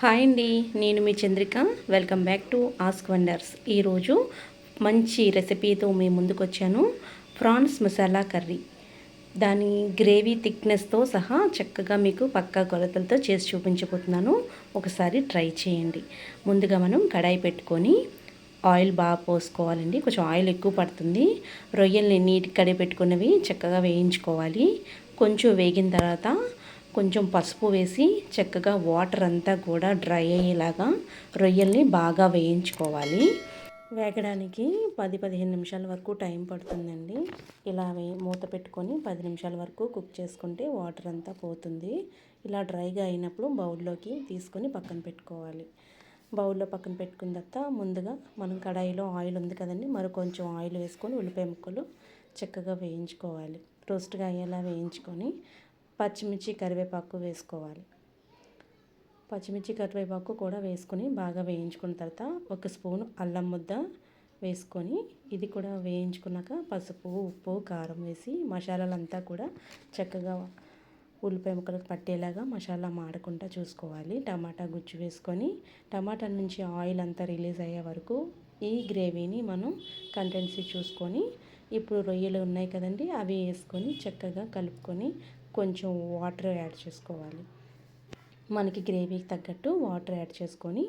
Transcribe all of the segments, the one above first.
Hi అండి నేను మీ Chandrika. Welcome back to ask wonders ఈరోజు మంచి రెసిపీతో మీ ముందుకు వచ్చాను. ప్రాన్స్ మసాలా కర్రీ దాని గ్రేవీ థిక్నెస్తో సహా చక్కగా మీకు పక్కా కొలతలతో చేసి చూపించబోతున్నాను. ఒకసారి ట్రై చేయండి. ముందుగా మనం కడాయి పెట్టుకొని ఆయిల్ బాగా పోసుకోవాలండి. కొంచెం ఆయిల్ ఎక్కువ పడుతుంది. రొయ్యల్ని నీట్ కడిగి పెట్టుకున్నవి చక్కగా వేయించుకోవాలి. కొంచెం వేగిన తర్వాత కొంచెం పసుపు వేసి చక్కగా వాటర్ అంతా కూడా డ్రై అయ్యేలాగా రొయ్యల్ని బాగా వేయించుకోవాలి. వేగడానికి పది పదిహేను నిమిషాల వరకు టైం పడుతుందండి. ఇలా వే మూత పెట్టుకొని పది నిమిషాల వరకు కుక్ చేసుకుంటే వాటర్ అంతా పోతుంది. ఇలా డ్రైగా అయినప్పుడు బౌల్లోకి తీసుకొని పక్కన పెట్టుకోవాలి. బౌల్లో పక్కన పెట్టుకున్న తర్వాత ముందుగా మనం కడాయిలో ఆయిల్ ఉంది కదండి మరి కొంచెం ఆయిల్ వేసుకొని ఉల్లిపాయ ముక్కలు చక్కగా వేయించుకోవాలి. రోస్ట్గా అయ్యేలా వేయించుకొని పచ్చిమిర్చి కరివేపాకు వేసుకోవాలి. పచ్చిమిర్చి కరివేపాకు కూడా వేసుకొని బాగా వేయించుకున్న తర్వాత ఒక స్పూన్ అల్లం ముద్ద వేసుకొని ఇది కూడా వేయించుకున్నాక పసుపు ఉప్పు కారం వేసి మసాలాలంతా కూడా చక్కగా ఉల్లిపాయ ముక్కలకు పట్టేలాగా మసాలా మాడకుండా చూసుకోవాలి. టమాటా గుజ్జు వేసుకొని టమాటా నుంచి ఆయిల్ అంతా రిలీజ్ అయ్యే వరకు ఈ గ్రేవీని మనం కంటెన్సీ చూసుకొని ఇప్పుడు రొయ్యలు ఉన్నాయి కదండి అవి వేసుకొని చక్కగా కలుపుకొని కొంచెం వాటర్ యాడ్ చేసుకోవాలి. మనకి గ్రేవీకి తగ్గట్టు వాటర్ యాడ్ చేసుకొని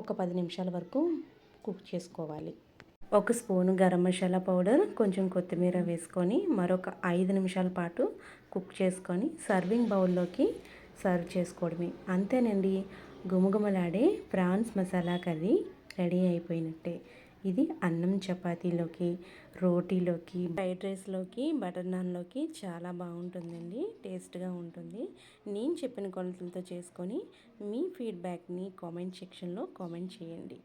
ఒక పది నిమిషాల వరకు కుక్ చేసుకోవాలి. ఒక స్పూన్ గరం మసాలా పౌడర్ కొంచెం కొత్తిమీర వేసుకొని మరొక ఐదు నిమిషాల పాటు కుక్ చేసుకొని సర్వింగ్ బౌల్లోకి సర్వ్ చేసుకోవడమే. అంతేనండి. గుమగుమలాడే ప్రాన్స్ మసాలా కర్రీ రెడీ అయిపోయినట్టే. ఇది అన్నం చపాతీలోకి రోటీలోకి ఫ్రైడ్ రైస్లోకి బటర్ నాన్లోకి చాలా బాగుంటుందండి. టేస్ట్గా ఉంటుంది. నేను చెప్పిన కొలతలతో చేసుకొని మీ ఫీడ్బ్యాక్ని కామెంట్ సెక్షన్లో కామెంట్ చేయండి.